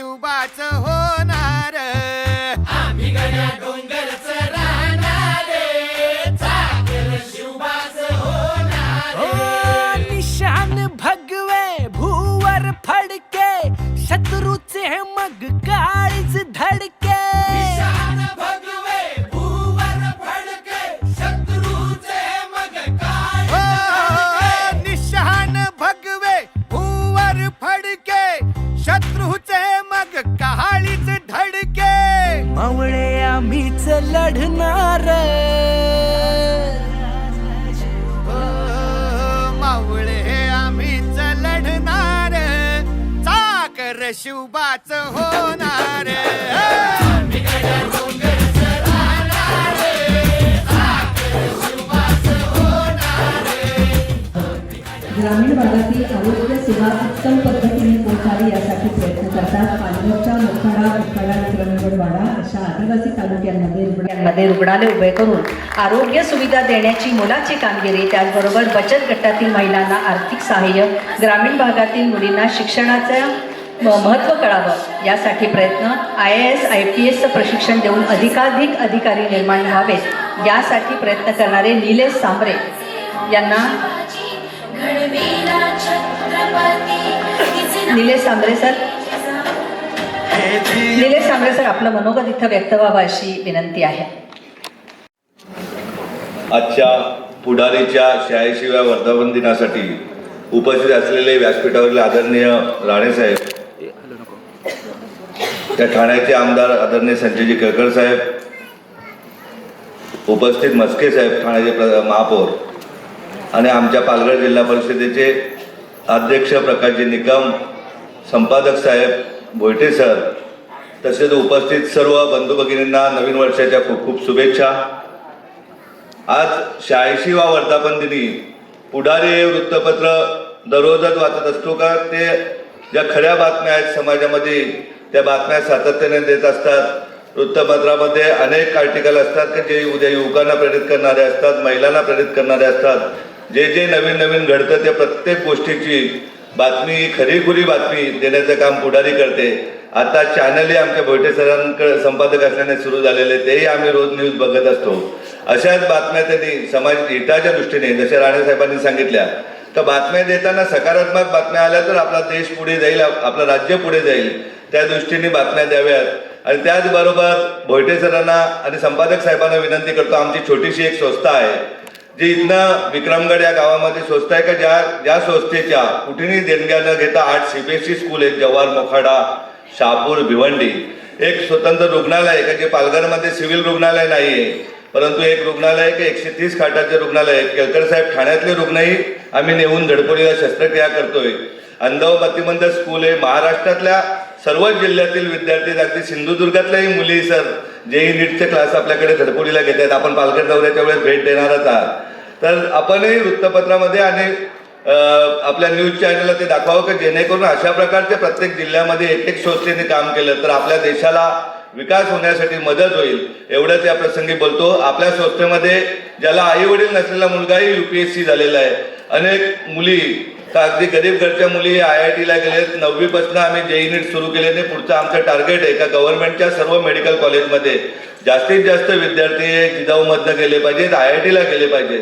शिवबाच हो. कहाळीच धडके. मावळे आम्हीच लढणार. हो, मावळे आम्हीच लढणार. चाकर शिवबाच होणार. ग्रामीण भागातील आरोग्य सेवा उत्तम पद्धतीने पोहोचावी यासाठी प्रयत्न करतात. पालघरच्या मोखाडा मोखाडा विक्रमगडवाडा अशा आदिवासी तालुक्यांमध्ये रुग्णांमध्ये रुग्णालय उभे करून आरोग्य सुविधा देण्याची मोलाची कामगिरी त्याचबरोबर बचत गटातील महिलांना आर्थिक सहाय्य ग्रामीण भागातील मुलींना शिक्षणाचं महत्त्व कळावं यासाठी प्रयत्न I A S I P एसचं प्रशिक्षण देऊन अधिकाधिक अधिकारी निर्माण व्हावेत. यासाठी प्रयत्न करणारे निलेश सांबरे यांना निलेश सांबरे सर। निलेश सांबरे सर आपलं मनोगत इथं व्यक्त व्हावं अशी विनंती आहे. आजच्या पुढारीच्या शहाऐंशीव्या वर्धापन दिनासाठी उपस्थित असलेले व्यासपीठावरील आदरणीय राणेसाहेब त्या ठाण्याचे आमदार आदरणीय संजयजी केळकर साहेब उपस्थित मस्के साहेब ठाण्याचे प्र महापौर आणि आमच्या पालघर जिल्हा परिषदेचे अध्यक्ष प्रकाशजी निकम संपादक साहेब भोयटे सर तसेच उपस्थित सर्व बंधू भगिनींना नवीन वर्षाच्या खूप खूप शुभेच्छा. आज शहाऐंशीवा वर्धापन दिनी पुढारी हे वृत्तपत्र दररोजच वाचत असतो का? ते ज्या खऱ्या बातम्या आहेत समाजामध्ये त्या बातम्या सातत्याने देत असतात. वृत्तपत्रामध्ये अनेक आर्टिकल असतात की जे उद्या युवकांना प्रेरित करणारे असतात महिलांना प्रेरित करणारे असतात. जे जे नवीन नवीन घडतं त्या प्रत्येक गोष्टीची बातमी खरीखुरी बातमी देण्याचं काम पुढारी करते. आता चॅनलही आमच्या भोयटे सरांकडे संपादक असल्याने सुरू झालेले तेही आम्ही रोज न्यूज बघत असतो. अशाच बातम्या त्यांनी समाज हिताच्या दृष्टीने जशा राणेसाहेबांनी सांगितल्या तर बातम्या देताना सकारात्मक बातम्या आल्या तर आपला देश पुढे जाईल आपलं राज्य पुढे जाईल. त्या दृष्टीने बातम्या द्याव्यात. आणि त्याचबरोबर भोयटे सरांना आणि संपादक साहेबांना विनंती करतो आमची छोटीशी एक संस्था आहे. जी इथनं विक्रमगड या गावामध्ये संस्था आहे का? ज्या ज्या संस्थेच्या कुठेही देणग्या न घेता आठ सीबीएसई स्कूल आहेत जव्हार मोखाडा शहापूर भिवंडी. एक स्वतंत्र रुग्णालय आहे का? जे पालघरमध्ये सिव्हिल रुग्णालय नाही आहे परंतु एक रुग्णालय आहे की? एकशे तीस खाटाचे रुग्णालय आहे. केळकर साहेब ठाण्यातले रुग्णही आम्ही नेऊन धडपडीला शस्त्रक्रिया करतोय. अंधव प्रतिबंध स्कूल आहे. महाराष्ट्रातल्या सर्वच जिल्ह्यातील विद्यार्थी अगदी सिंधुदुर्गातल्याही मुली सर जेही नीटचे क्लास आपल्याकडे धडपडीला घेत आहेत आपण पालघर दौऱ्याच्या वेळेस भेट देणारच आहात. तर आपणही वृत्तपत्रामध्ये आणि आपल्या न्यूज चॅनलला ते दाखवावं की? जेणेकरून अशा प्रकारच्या प्रत्येक जिल्ह्यामध्ये एक एक संस्थेने काम केलं तर आपल्या देशाला विकास होण्यासाठी मदत होईल. एवढंच या प्रसंगी बोलतो. आपल्या संस्थेमध्ये ज्याला आई वडील नसलेला मुलगाही युपीएससी झालेला आहे. अनेक मुली तर अगदी गरीब घरच्या मुली आय आय टीला गेलेत. नववीपासून आम्ही जेई नीट सुरू केल्याने पुढचं आमचं टार्गेट आहे का गव्हर्नमेंटच्या सर्व मेडिकल कॉलेजमध्ये जास्तीत जास्त विद्यार्थी हे जिजाऊमधनं गेले पाहिजेत आय आय टीला गेले पाहिजेत.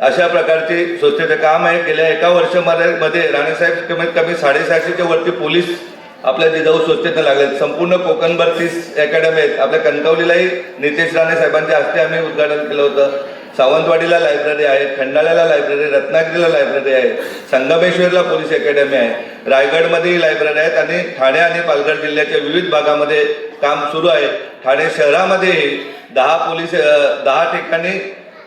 अशा प्रकारची संस्थेचं काम आहे. गेल्या एका वर्षामध्ये मध्ये राणेसाहेब कमीत कमी साडेसहाशेच्या वरती पोलीस आपल्या जिजाऊ स्वच्छता लागले संपूर्ण कोकणभर तीस अकॅडमी आहेत. आपल्या कणकवलीलाही नितेश राणे साहेबांच्या हस्ते आम्ही उद्घाटन केलं होतं. सावंतवाडीला लायब्ररी आहे खंडाळ्याला लायब्ररी रत्नागिरीला लायब्ररी आहे संगमेश्वरला पोलीस अकॅडमी आहे रायगडमध्येही लायब्ररी आहेत आणि ठाणे आणि पालघर जिल्ह्याच्या विविध भागामध्ये काम सुरू आहे. ठाणे शहरामध्येही दहा पोलीस दहा ठिकाणी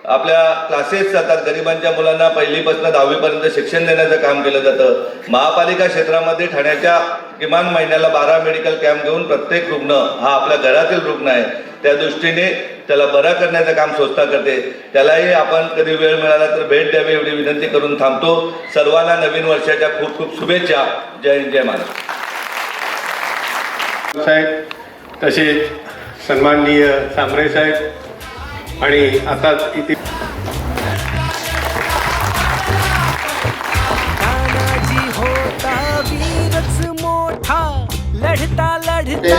आपल्या क्लासेस जातात. गरिबांच्या मुलांना पहिलीपासून दहावीपर्यंत शिक्षण देण्याचं काम केलं जातं. महापालिका क्षेत्रामध्ये ठाण्याच्या किमान महिन्याला बारा मेडिकल कॅम्प घेऊन प्रत्येक रुग्ण हा आपल्या घरातील रुग्ण आहे. त्या दृष्टीने त्याला बरा करण्याचं काम संस्था करते. त्यालाही आपण कधी वेळ मिळाला तर भेट द्यावी एवढी विनंती करून थांबतो. सर्वांना नवीन वर्षाच्या खूप खूप शुभेच्छा. जय हिंद जय महाराष्ट्र. साहेब तसेच सन्माननीय सांबरे साहेब आणि आताच इथे मोठा. लढता लढता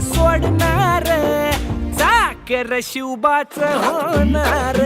सोडणार. चाकर शिवबाच होणार.